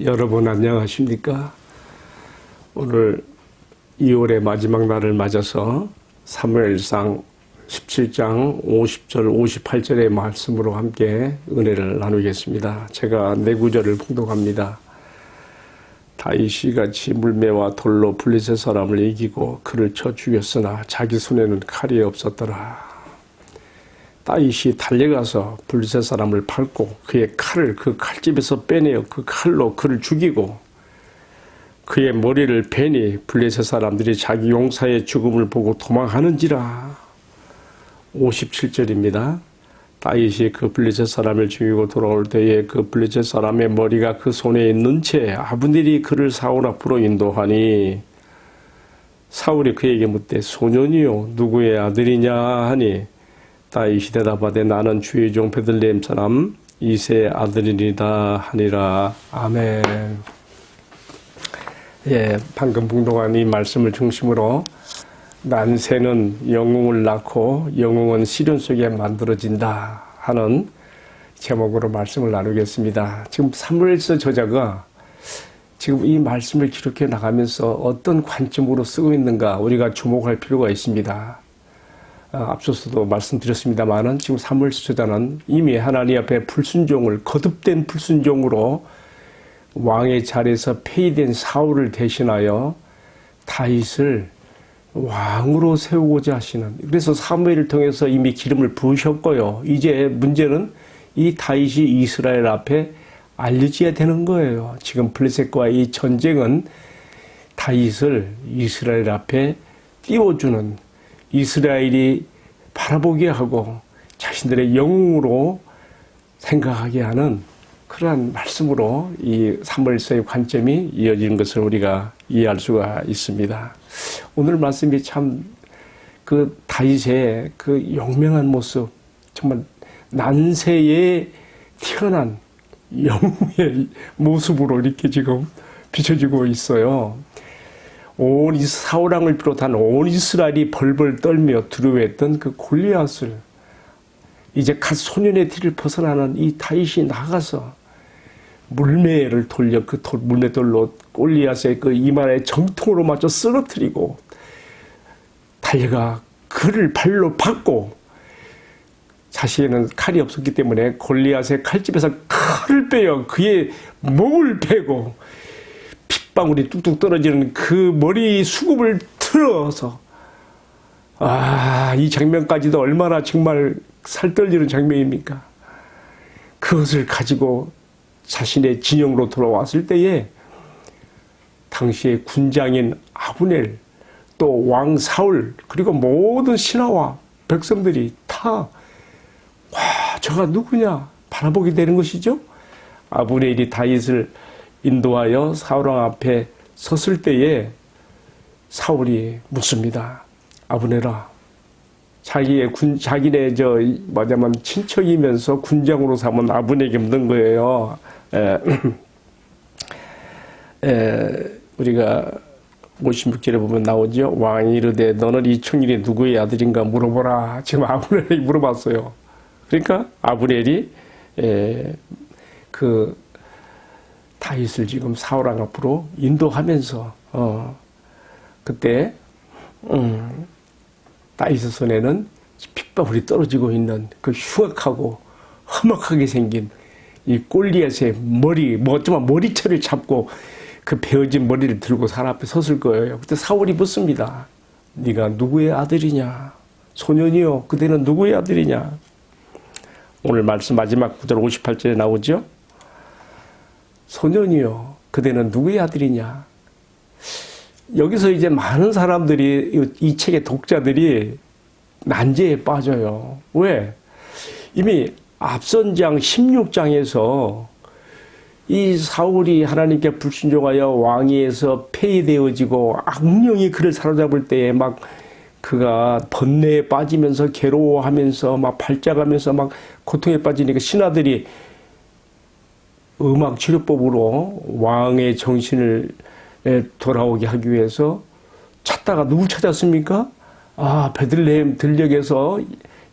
여러분 안녕하십니까? 오늘 2월의 마지막 날을 맞아서 사무엘상 17장 50절 58절의 말씀으로 함께 은혜를 나누겠습니다. 제가 네 구절을 봉독합니다. 다윗이 같이 물매와 돌로 블리셋 사람을 이기고 그를 쳐 죽였으나 자기 손에는 칼이 없었더라. 다윗이 달려가서 블리셋 사람을 밟고 그의 칼을 그 칼집에서 빼내어 그 칼로 그를 죽이고 그의 머리를 베니 블레셋 사람들이 자기 용사의 죽음을 보고 도망하는지라 57절입니다. 다윗이 그 블레셋 사람을 죽이고 돌아올 때에 그 블레셋 사람의 머리가 그 손에 있는 채 아브넬이 그를 사울 앞으로 인도하니 사울이 그에게 묻되 소년이요 누구의 아들이냐 하니 다윗이 대답하되 나는 주의 종 베들레헴 사람 이세 아들이니다 하니라 아멘. 예, 방금 봉독한 이 말씀을 중심으로 난새는 영웅을 낳고 영웅은 시련 속에 만들어진다 하는 제목으로 말씀을 나누겠습니다. 지금 사무엘서 저자가 지금 이 말씀을 기록해 나가면서 어떤 관점으로 쓰고 있는가 우리가 주목할 필요가 있습니다. 아, 앞서서도 말씀드렸습니다만은 지금 사무엘서 저자는 이미 하나님 앞에 불순종을 거듭된 불순종으로 왕의 자리에서 폐위된 사울을 대신하여 다윗을 왕으로 세우고자 하시는 그래서 사무엘을 통해서 이미 기름을 부으셨고요. 이제 문제는 이 다윗이 이스라엘 앞에 알려져야 되는 거예요. 지금 블레셋과 이 전쟁은 다윗을 이스라엘 앞에 띄워주는 이스라엘이 바라보게 하고 자신들의 영웅으로 생각하게 하는 그러한 말씀으로 이 사무엘서의 관점이 이어지는 것을 우리가 이해할 수가 있습니다. 오늘 말씀이 참 그 다윗의 그 용맹한 모습, 정말 난세에 태어난 영웅의 모습으로 이렇게 지금 비춰지고 있어요. 온 사울왕을 비롯한 온 이스라엘이 벌벌 떨며 두려워했던 그 골리앗을 이제 갓 소년의 뒤를 벗어나는 이 다윗이 나가서 물매를 돌려 그 돌, 물매돌로 골리앗의 그 이마에 정통으로 맞춰 쓰러뜨리고 달려가 그를 발로 받고 자신에는 칼이 없었기 때문에 골리앗의 칼집에서 칼을 빼어 그의 목을 베고 핏방울이 뚝뚝 떨어지는 그 머리 수급을 틀어서 아, 이 장면까지도 얼마나 정말 살떨리는 장면입니까? 그것을 가지고 자신의 진영으로 돌아왔을 때에 당시의 군장인 아브넬 또 왕 사울 그리고 모든 신하와 백성들이 다 와, 저가 누구냐 바라보게 되는 것이죠. 아브넬이 다윗을 인도하여 사울왕 앞에 섰을 때에 사울이 묻습니다. 아브넬아, 자기의 군, 자기네 저 뭐냐면 친척이면서 군장으로 삼은 아브넬에게 묻는 거예요. 에, 에, 우리가 56절에 보면 나오죠. 왕이 이르되 너는 이 청년이 누구의 아들인가 물어보라. 지금 아브넬이 물어봤어요. 그러니까 아브넬이 에, 그 다윗을 지금 사울왕 앞으로 인도하면서 어, 그때 음, 다윗의 손에는 핏방울이 떨어지고 있는 그 흉악하고 험악하게 생긴 이 골리앗의 머리, 뭐 어쩌면 머리채를 잡고 그 베어진 머리를 들고 사람 앞에 섰을 거예요. 그때 사울이 묻습니다. 네가 누구의 아들이냐? 소년이요. 그대는 누구의 아들이냐? 오늘 말씀 마지막 구절 58절에 나오죠? 소년이요. 그대는 누구의 아들이냐? 여기서 이제 많은 사람들이 이 책의 독자들이 난제에 빠져요. 왜? 이미 앞선 장 16장에서 이 사울이 하나님께 불순종하여 왕위에서 폐위되어지고 악령이 그를 사로잡을 때에 막 그가 번뇌에 빠지면서 괴로워하면서 막 발작하면서 막 고통에 빠지니까 신하들이 음악 치료법으로 왕의 정신을 돌아오게 하기 위해서 찾다가 누구 찾았습니까? 아 베들레헴 들녘에서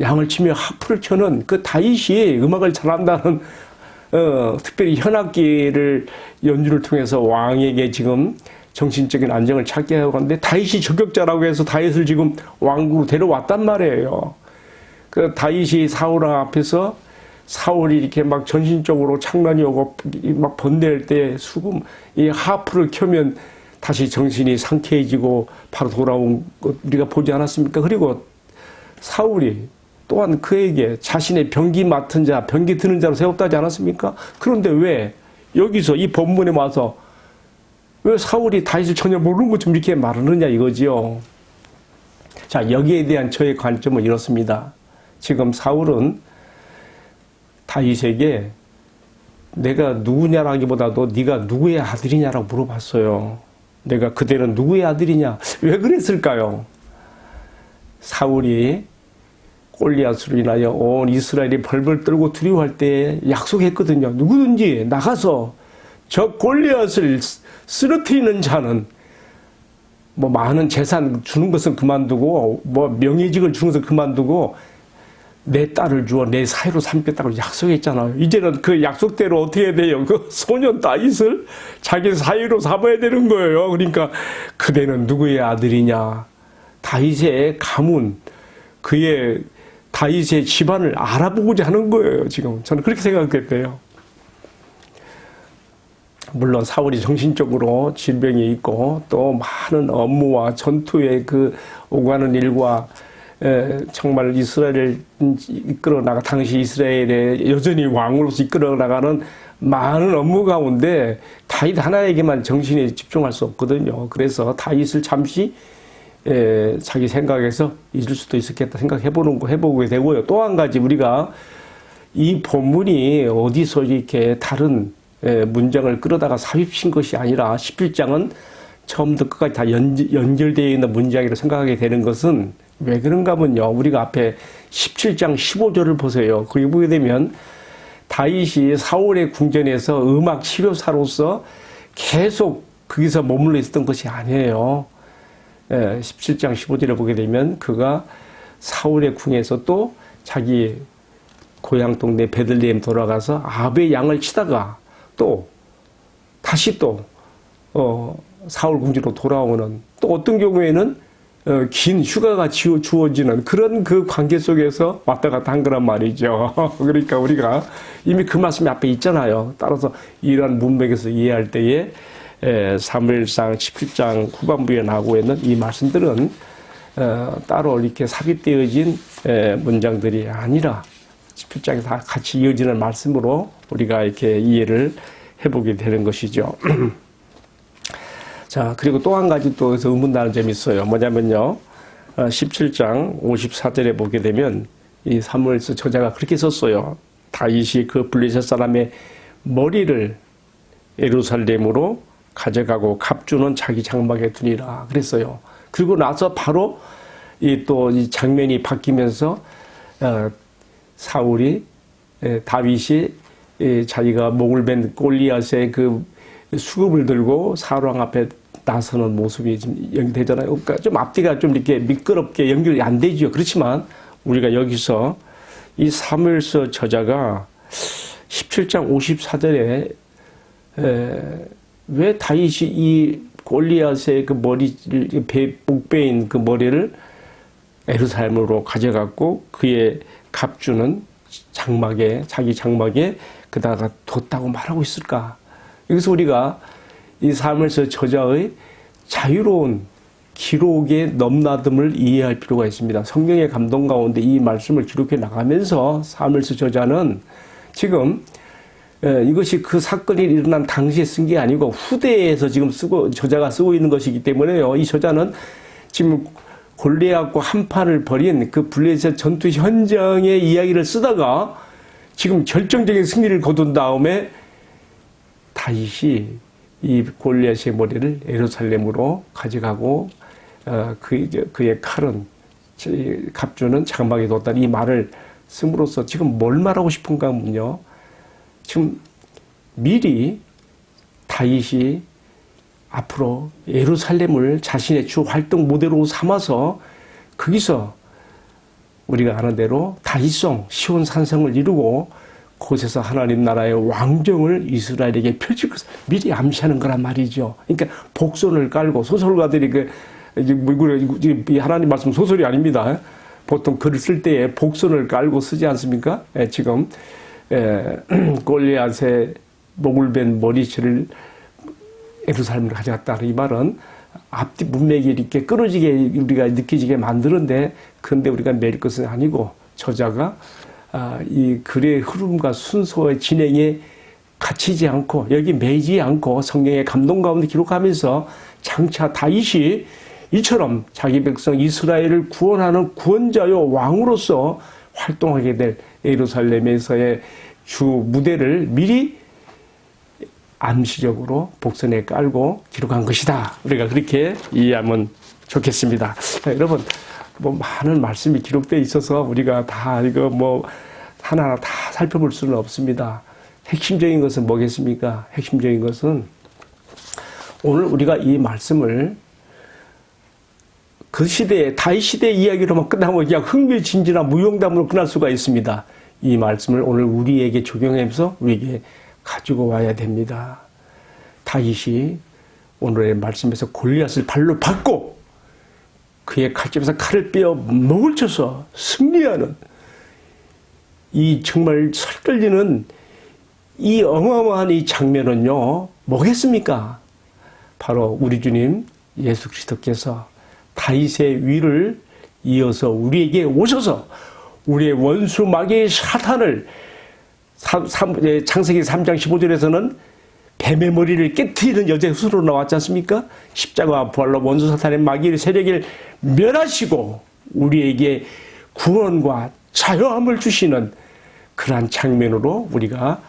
양을 치며 하프를 쳐는 그 다윗이 음악을 잘한다는 어, 특별히 현악기를 연주를 통해서 왕에게 지금 정신적인 안정을 찾게 하고 하는데 다윗이 저격자라고 해서 다윗을 지금 왕국으로 데려왔단 말이에요. 그 다윗이 사울 왕 앞에서 사울이 이렇게 막 전신적으로 창란이 오고 막 번뇌할 때 수금 이 하프를 켜면 다시 정신이 상쾌해지고 바로 돌아온 것 우리가 보지 않았습니까? 그리고 사울이 또한 그에게 자신의 병기 맡은 자, 병기 드는 자로 세웠다지 않았습니까? 그런데 왜 여기서 이 본문에 와서 왜 사울이 다윗을 전혀 모르는 것처럼 이렇게 말하느냐 이거지요. 자, 여기에 대한 저의 관점은 이렇습니다. 지금 사울은 다윗에게 내가 누구냐라기보다도 네가 누구의 아들이냐라고 물어봤어요. 내가 그대는 누구의 아들이냐? 왜 그랬을까요? 사울이 골리앗으로 인하여 온 이스라엘이 벌벌 떨고 두려워할 때 약속했거든요. 누구든지 나가서 저 골리앗을 쓰러뜨리는 자는 뭐 많은 재산 주는 것은 그만두고 뭐 명예직을 주는 것은 그만두고 내 딸을 주어 내 사이로 삼겠다고 약속했잖아요. 이제는 그 약속대로 어떻게 돼요? 그 소년 다윗을 자기 사이로 삼아야 되는 거예요. 그러니까 그대는 누구의 아들이냐? 다윗의 가문, 그의 다윗의 집안을 알아보고자 하는 거예요. 지금 저는 그렇게 생각했대요. 물론 사울이 정신적으로 질병이 있고 또 많은 업무와 전투에 그 오가는 일과 에, 정말 이스라엘을 이끌어 나가 당시 이스라엘의 여전히 왕으로서 이끌어 나가는 많은 업무 가운데 다윗 하나에게만 정신이 집중할 수 없거든요. 그래서 다윗을 잠시 에, 자기 생각에서 잊을 수도 있었겠다 생각해보는 거 해보게 되고요. 또 한 가지 우리가 이 본문이 어디서 이렇게 다른 에, 문장을 끌어다가 삽입신 것이 아니라 11장은 처음부터 끝까지 다 연, 결되어 있는 문장이라고 생각하게 되는 것은 왜 그런가 하면요. 우리가 앞에 17장 15절을 보세요. 거기 보게 되면 다윗이 사울의 궁전에서 음악 치료사로서 계속 거기서 머물러 있었던 것이 아니에요. 17장 예, 15절에 보게 되면 그가 사울의 궁에서 또 자기 고향 동네 베들레헴 돌아가서 아베 양을 치다가 또 다시 또 어, 사울 궁지로 돌아오는 또 어떤 경우에는 어, 긴 휴가가 주어지는 그런 그 관계 속에서 왔다 갔다 한 거란 말이죠. 그러니까 우리가 이미 그 말씀이 앞에 있잖아요. 따라서 이러한 문맥에서 이해할 때에 사무엘상 17장 후반부에 나오고 있는 이 말씀들은 어, 따로 이렇게 삽입되어진 문장들이 아니라 17장에 다 같이 이어지는 말씀으로 우리가 이렇게 이해를 해보게 되는 것이죠. 자, 그리고 또 한 가지 또 의문 나는 점이 있어요. 뭐냐면요. 17장 어, 54절에 보게 되면 이 사무엘서 저자가 그렇게 썼어요. 다윗이 그 블레셋 사람의 머리를 예루살렘으로 가져가고 갑주는 자기 장막에 두니라 그랬어요. 그리고 나서 바로 이 또이 장면이 바뀌면서 어, 사울이 다윗이 자기가 목을 벤 골리앗의 그 수급을 들고 사왕 앞에 나서는 모습이 지금 연기되잖아요. 그러니까 좀 앞뒤가 좀 이렇게 미끄럽게 연결이 안 되죠. 그렇지만 우리가 여기서 이 사무엘서 저자가 17장 54절에 에, 왜 다윗이 이 골리앗의 그 머리를 배, 목베인 그 머리를 에루살렘으로 가져갔고 그의 갑주는 장막에 자기 장막에 그다가 뒀다고 말하고 있을까? 여기서 우리가 이 삶에서 저자의 자유로운 기록의 넘나듦을 이해할 필요가 있습니다. 성경의 감동 가운데 이 말씀을 기록해 나가면서 삶을서 저자는 지금 이것이 그 사건이 일어난 당시에 쓴 게 아니고 후대에서 지금 쓰고 저자가 쓰고 있는 것이기 때문에요. 이 저자는 지금 골리앗과 한판을 벌인 그 블레셋 전투 현장의 이야기를 쓰다가 지금 결정적인 승리를 거둔 다음에 다윗 이이 골리앗의 머리를 예루살렘으로 가져가고 어, 그, 그의 칼은 갑주는 장막에 뒀다는 이 말을 씀으로써 지금 뭘 말하고 싶은가 하면요. 지금 미리 다윗이 앞으로 예루살렘을 자신의 주 활동 무대로 삼아서 거기서 우리가 아는 대로 다윗성 시온 산성을 이루고 곳에서 하나님 나라의 왕정을 이스라엘에게 펼칠 것을 미리 암시하는 거란 말이죠. 그러니까 복선을 깔고 소설가들이 그뭐 하나님 말씀 소설이 아닙니다. 보통 글을 쓸 때에 복선을 깔고 쓰지 않습니까? 예, 지금 예, 골리앗의 목을 벤 머리채를 예루살렘을 가져갔다. 이 말은 앞뒤 문맥이 이렇게 끊어지게 우리가 느껴지게 만드는데 근데 우리가 매일 것은 아니고 저자가 아, 이 글의 흐름과 순서의 진행에 갇히지 않고 여기 매지 않고 성경의 감동 가운데 기록하면서 장차 다윗이 이처럼 자기 백성 이스라엘을 구원하는 구원자요 왕으로서 활동하게 될 예루살렘에서의 주 무대를 미리 암시적으로 복선에 깔고 기록한 것이다. 우리가 그렇게 이해하면 좋겠습니다. 자, 여러분, 뭐 많은 말씀이 기록되어 있어서 우리가 다 이거 뭐 하나하나 다 살펴볼 수는 없습니다. 핵심적인 것은 뭐겠습니까? 핵심적인 것은 오늘 우리가 이 말씀을 그 시대에 다윗 시대 이야기로만 끝나면 그냥 흥미진진한 무용담으로 끝날 수가 있습니다. 이 말씀을 오늘 우리에게 적용하면서 우리에게 가지고 와야 됩니다. 다윗이 오늘의 말씀에서 골리앗을 발로 받고 그의 칼집에서 칼을 빼어 목을 쳐서 승리하는 이 정말 설떨리는 이 어마어마한 이 장면은요 뭐겠습니까? 바로 우리 주님 예수 그리스도께서 다윗의 위를 이어서 우리에게 오셔서 우리의 원수 마귀의 사탄을 예, 창세기 3장 15절에서는 뱀의 머리를 깨트리는 여자의 수로 나왔지 않습니까? 십자가 부활로 원수 사탄의 마귀의 세력을 멸하시고 우리에게 구원과 자유함을 주시는 그러한 장면으로 우리가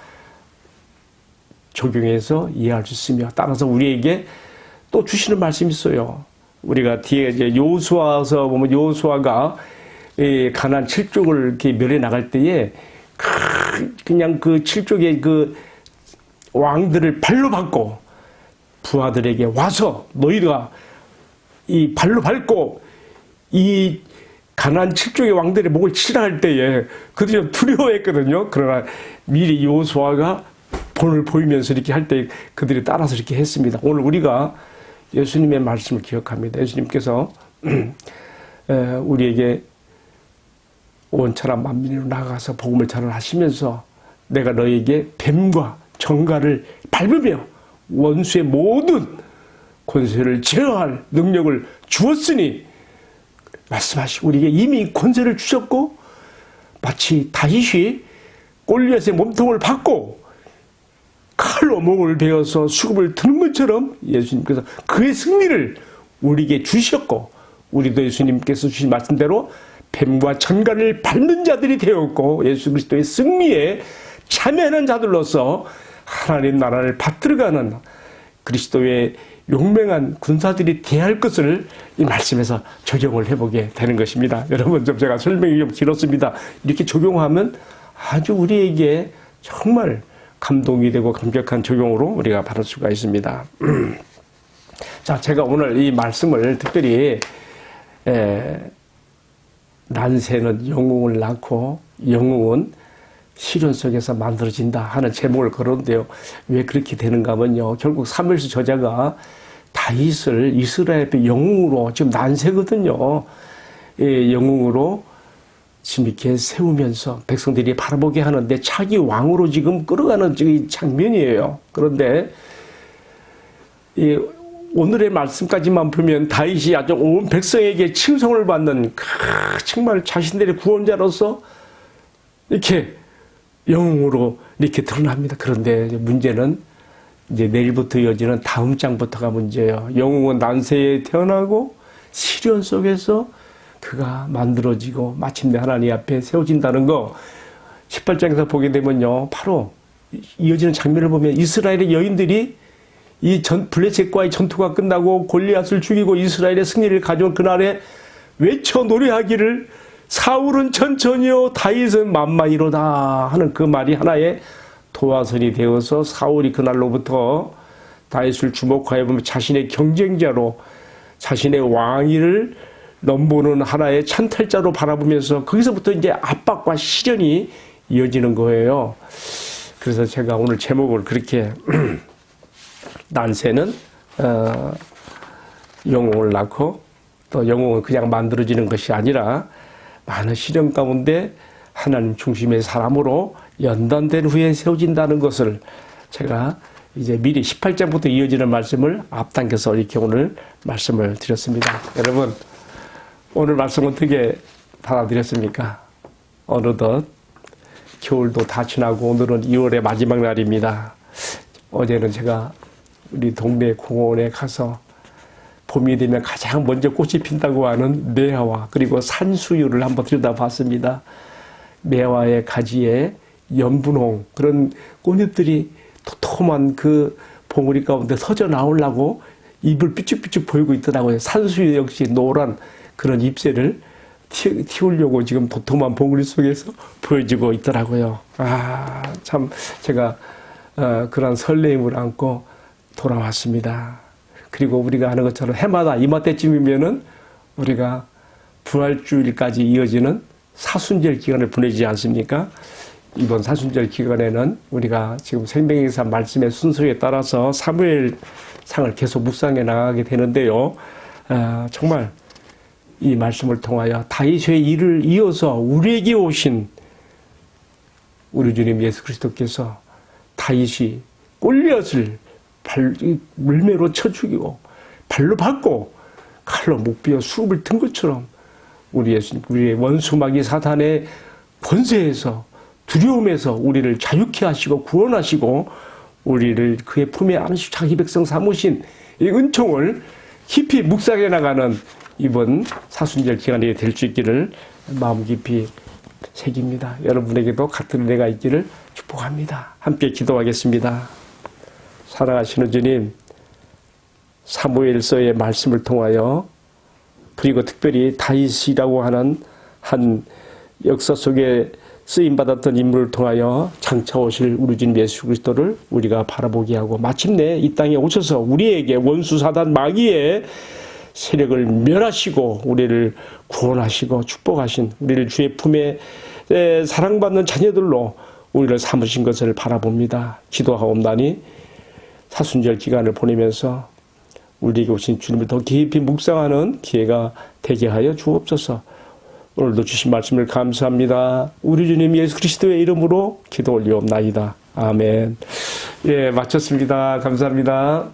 적용해서 이해할 수 있으며 따라서 우리에게 또 주시는 말씀이 있어요. 우리가 뒤에 이제 요수와서 보면 요수아가 가난 칠족을 이렇게 멸해 나갈 때에 그냥 그 칠족의 그 왕들을 발로 밟고 부하들에게 와서 너희가 이 발로 밟고 이 가난 칠족의 왕들의 목을 치라 할 때에 그들이 두려워했거든요. 그러나 미리 요수아가 본을 보이면서 이렇게 할 때 그들이 따라서 이렇게 했습니다. 오늘 우리가 예수님의 말씀을 기억합니다. 예수님께서 우리에게 온천한 만민으로 나가서 복음을 전하시면서 내가 너에게 뱀과 정갈을 밟으며 원수의 모든 권세를 제어할 능력을 주었으니 말씀하시고 우리에게 이미 권세를 주셨고 마치 다윗이 골리앗의 몸통을 받고 칼로 목을 베어서 수급을 드는 것처럼 예수님께서 그의 승리를 우리에게 주셨고 우리도 예수님께서 주신 말씀대로 뱀과 천간을 밟는 자들이 되었고 예수 그리스도의 승리에 참여하는 자들로서 하나님 나라를 받들어가는 그리스도의 용맹한 군사들이 대할 것을 이 말씀에서 적용을 해보게 되는 것입니다. 여러분 좀 제가 설명이 좀 길었습니다. 이렇게 적용하면 아주 우리에게 정말 감동이 되고 감격한 적용으로 우리가 받을 수가 있습니다. 자, 제가 오늘 이 말씀을 특별히 에, 난세는 영웅을 낳고 영웅은 시련 속에서 만들어진다 하는 제목을 걸었는데요. 왜 그렇게 되는가 하면요. 결국 사무엘서 저자가 다윗을 이스라엘의 영웅으로 지금 난세거든요. 예, 영웅으로 지금 이렇게 세우면서 백성들이 바라보게 하는데 차기 왕으로 지금 끌어가는 지금 장면이에요. 그런데 이 오늘의 말씀까지만 보면 다윗이 아주 온 백성에게 칭송을 받는 정말 자신들의 구원자로서 이렇게 영웅으로 이렇게 드러납니다. 그런데 문제는 이제 내일부터 이어지는 다음 장부터가 문제예요. 영웅은 난세에 태어나고 시련 속에서 그가 만들어지고 마침내 하나님 앞에 세워진다는 거 18장에서 보게 되면요. 바로 이어지는 장면을 보면 이스라엘의 여인들이 이 전, 블레셋과의 전투가 끝나고 골리앗을 죽이고 이스라엘의 승리를 가져온 그날에 외쳐 노래하기를 사울은 천천히요 다윗은 만만히로다 하는 그 말이 하나의 도화선이 되어서 사울이 그날로부터 다윗을 주목하여 보면 자신의 경쟁자로 자신의 왕위를 넘보는 하나의 찬탈자로 바라보면서 거기서부터 이제 압박과 시련이 이어지는 거예요. 그래서 제가 오늘 제목을 그렇게 난세는 어, 영웅을 낳고 또 영웅은 그냥 만들어지는 것이 아니라 많은 시련 가운데 하나님 중심의 사람으로 연단된 후에 세워진다는 것을 제가 이제 미리 18장부터 이어지는 말씀을 앞당겨서 이렇게 오늘 말씀을 드렸습니다. 여러분, 오늘 말씀 어떻게 받아들였습니까? 어느덧 겨울도 다 지나고 오늘은 2월의 마지막 날입니다. 어제는 제가 우리 동네 공원에 가서 봄이 되면 가장 먼저 꽃이 핀다고 하는 매화와 그리고 산수유를 한번 들여다봤습니다. 매화의 가지에 연분홍 그런 꽃잎들이 도톰한 그 봉우리 가운데 서져 나오려고 잎을 삐쭉삐쭉 보이고 있더라고요. 산수유 역시 노란 그런 잎새를 티, 틔우려고 지금 도톰한 봉우리 속에서 보여지고 있더라고요. 아, 참 제가 어, 그런 설레임을 안고 돌아왔습니다. 그리고 우리가 하는 것처럼 해마다 이맘때쯤이면은 우리가 부활주일까지 이어지는 사순절 기간을 보내지 않습니까? 이번 사순절 기간에는 우리가 지금 생명의사 말씀의 순서에 따라서 사무엘 상을 계속 묵상해 나가게 되는데요. 아, 정말 이 말씀을 통하여 다윗의 일을 이어서 우리에게 오신 우리 주님 예수 그리스도께서 다윗이 골리앗을 발, 물매로 쳐 죽이고 발로 받고 칼로 목 비어 수업을 튼 것처럼 우리 예수, 우리의 원수마귀 사탄의 권세에서 두려움에서 우리를 자유케 하시고 구원하시고 우리를 그의 품에 안으시고 자기 백성 삼으신 이 은총을 깊이 묵상해 나가는 이번 사순절 기간이 될 수 있기를 마음 깊이 새깁니다. 여러분에게도 같은 은혜가 있기를 축복합니다. 함께 기도하겠습니다. 사랑하시는 주님, 사무엘서의 말씀을 통하여 그리고 특별히 다윗이라고 하는 한 역사 속에 쓰임 받았던 인물을 통하여 장차 오실 우리 주님 예수 그리스도를 우리가 바라보게 하고 마침내 이 땅에 오셔서 우리에게 원수 사단 마귀의 세력을 멸하시고 우리를 구원하시고 축복하신 우리를 주의 품에 사랑받는 자녀들로 우리를 삼으신 것을 바라봅니다. 기도하옵나니 사순절 기간을 보내면서 우리에게 오신 주님을 더 깊이 묵상하는 기회가 되게 하여 주옵소서. 오늘도 주신 말씀을 감사합니다. 우리 주님 예수 그리스도의 이름으로 기도 올리옵나이다. 아멘. 예, 마쳤습니다. 감사합니다.